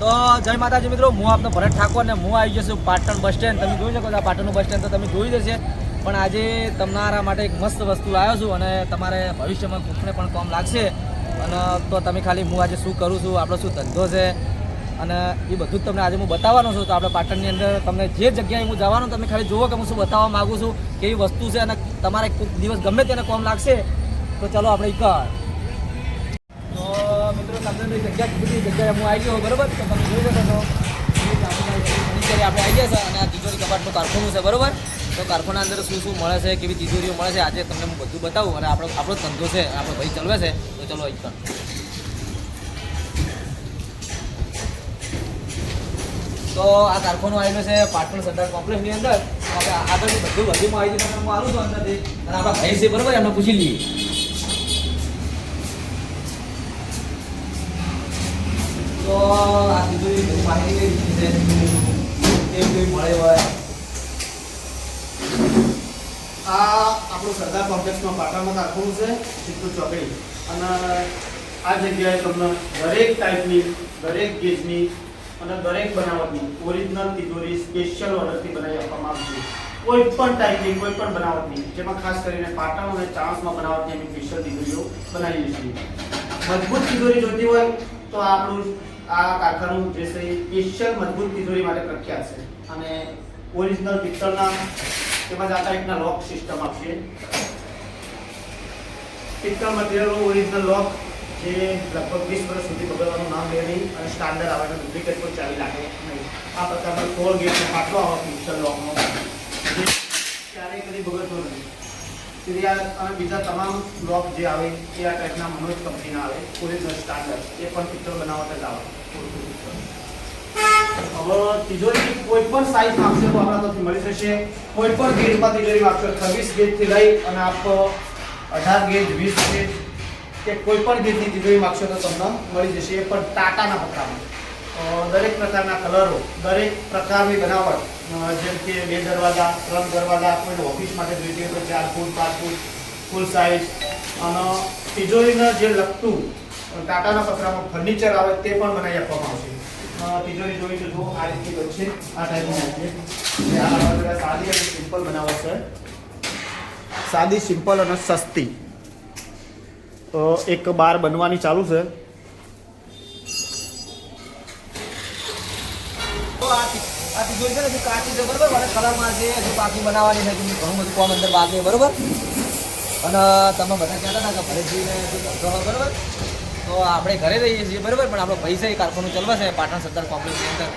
તો જય માતાજી મિત્રો, હું આપનો ભરત ઠાકોર ને હું આવી જશું પાટણ બસ સ્ટેન્ડ. તમે જોઈ શકો છો આ પાટણનું બસ સ્ટેન્ડ તો તમે જોઈ જશે પણ આજે તમારા માટે એક મસ્ત વસ્તુ લાવ્યો છું અને તમારે ભવિષ્યમાં કોઈને પણ કામ લાગશે. અને તો તમે ખાલી હું આજે શું કરું છું, આપણો શું ધંધો છે, અને એ બધું જ તમને આજે હું બતાવવાનો છું. તો આપણે પાટણની અંદર તમને જે જગ્યાએ હું જવાનો તમે ખાલી જુઓ કે હું શું બતાવવા માગું છું, કેવી વસ્તુ છે અને તમારે દિવસ ગમે તેને કોમ લાગશે. તો ચલો આપણે મિત્રો તમને જગ્યા બધી જગ્યાએ હું આવી ગયો બરોબર? તો તમે જોઈ શકો આપણે આવી ગયા છે અને આ તિજોરી કપાટનું કારખાનું છે, બરાબર? તો કારખાના અંદર શું શું મળે છે, કેવી તિજોરીઓ મળે છે, આજે તમને બધું બતાવું અને આપણો આપણો ધંધો છે આપણો ભાઈ ચલવે છે, તો ચલો અહીં તો આ કારખાનો આવેલો છે પાટણ સરદાર કોમ્પ્લેક્સની અંદર. આપણે આગળની બધું બધી માહિતી તમને હું આવું છું અંદરથી. આપણા ભાઈ છે, બરાબર? એમને પૂછી લઈએ. તો આ બધી માહિતી કઈ મળે હોય. આ આપણું સરદાર કોમ્પ્લેક્સમાં પાટામાં રાખવું છે ચિત્તુ ચોકડી. અને આ જગ્યાએ તમને દરેક ટાઈપની દરેક ગેજની અને દરેક બનાવટની ઓરિજિનલ તિજોરી સ્પેશિયલ ઓર્ડરથી બનાવી આપવામાં આવશે કોઈ પણ ટાઈપની કોઈ પણ બનાવટની, જેમાં ખાસ કરીને પાટણ અને ચાણસમાં બનાવટની એની સ્પેશિયલ તિજોરીઓ બનાવીએ છીએ. મજબૂત તિજોરી જોઈતી હોય તો આપણું આ કારખાનું જે છે સ્પેશિયલ મજબૂત તિજોરી માટે પ્રખ્યાત છે. અને ઓરિજિનલ પિત્તળના તેમજ આ ટાઈપના લોક સિસ્ટમ આપશે. પિત્તળ મટીરિયલનું ઓરિજિનલ લોક જે લગભગ વીસ વર્ષ સુધી બગડવાનું નામ લે નહીં અને સ્ટાન્ડર્ડ આવે ડુપ્લિકેટ કોઈ ચાવી લાગે નહીં. આ પ્રકારનો સોળ ગેટનો પાટલો આવે પિત્તળ લોકનો. જે ક્યારેય કદી બગડતો નથી. તેથી અને બીજા તમામ બ્લોક જે આવે એ આ ટાઈપના મનોજ કંપનીના આવે ઓરિજિનલ સ્ટાન્ડર્ડ એ પણ પિત્તળ બનાવટ જ આવે. હવે તિજોરી કોઈ પણ સાઈઝ માંગશે તો આપણા મળી જશે. કોઈ પણ ગેજમાં તિજોરી માંગશો છવ્વીસ ગેજથી લઈ અને આપ અઢાર ગેજ વીસ ગેજ કે કોઈ પણ ગેજની તિજોરી માંગશો તો તમને મળી જશે. એ પણ ટાટાના અ, દરેક પ્રકારના કલરો, દરેક પ્રકારની બનાવટ જેમ કે બે દરવાજા, ત્રણ દરવાજા, કોઈને ઓફિસ માટે જોઈતી હોય તો ચાર ફૂટ, પાંચ ફૂટ ફૂલ સાઈઝ અને તિજોરીને જે લગતું ટાટાના પત્રામાં ફર્નિચર આવે તે પણ બનાવી આપવામાં આવશે. તિજોરી જોઈ તો આ રીતે બનશે, આ ટાઈપની આ સાદી અને સિમ્પલ બનાવટ છે. સાદી સિમ્પલ અને સસ્તી. એક બાર બનવાની ચાલુ છે. તો આ તિ- છે ને કાચી છે, બરોબર? અને કલરમાં છે બનાવવાની છે ઘણું બધું કામ અંદર બાકી બરોબર? અને તમે બધા કહેતા હતા કે ભરતજીને તો આપણે ઘરે રહીએ છીએ, બરોબર? પણ આપણો પૈસા એ કારખાનું ચલવે છે પાટણ સરદાર કોમ્પ્લેક્સની અંદર.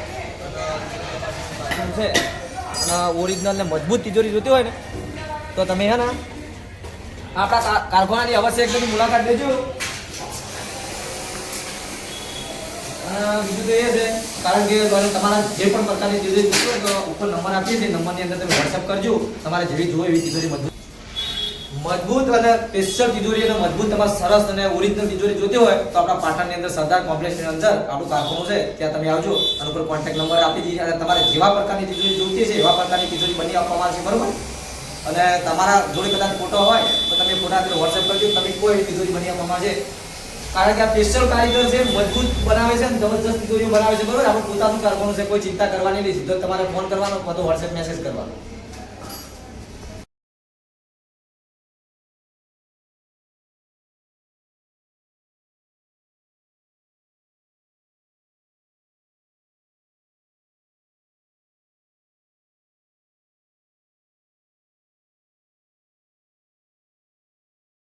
છે ઓરિજિનલ ને મજબૂત તિજોરી જોતી હોય ને, તો તમે હે ને, આપણા કારખાનાની અવશ્ય એકદમ મુલાકાત લેજો. બીજું તો એ છે કારણ કે તમારે જે પણ પ્રકારની તિજોરી જોઈતી હોય તો ઉપર નંબર આપીએ છીએ, નંબરની અંદર તમે વોટ્સઅપ કરજો. તમારે જેવી જોઈએ એવી તિજોરી મજબૂત. મજબૂત અને સ્પેશિયલ તિજોરી અને મજબૂત તમારે સરસ અને ઓરિજિનલ તિજોરી જોતી હોય, તો આપણા પાટણની અંદર સરદાર કોમ્પ્લેક્સની અંદર આપણું કારખાનું છે, ત્યાં તમે આવજો. અને ઉપર કોન્ટેક્ટ નંબર આપી દઈએ અને તમારે જેવા પ્રકારની તિજોરી જોઈતી છે એવા પ્રકારની તિજોરી બની આપવામાં આવશે, બરોબર? અને તમારા જોડે કદાચ ફોટો હોય, તો તમે ફોટા અંદર વોટ્સએપ કરજો, તમે કોઈ તિજોરી બની આપવામાં આવશે. કારણ કે આ સ્પેશિયલ કારીગર છે મજબૂત બનાવે છે અને જબરજસ્ત તિજોરીઓ બનાવે છે, બરોબર? આપણે પોતાનું કરવાનું છે, કોઈ ચિંતા કરવાની નહીં. સીધો તમારે ફોન કરવાનો, અથવા વોટ્સએપ મેસેજ કરવાનો.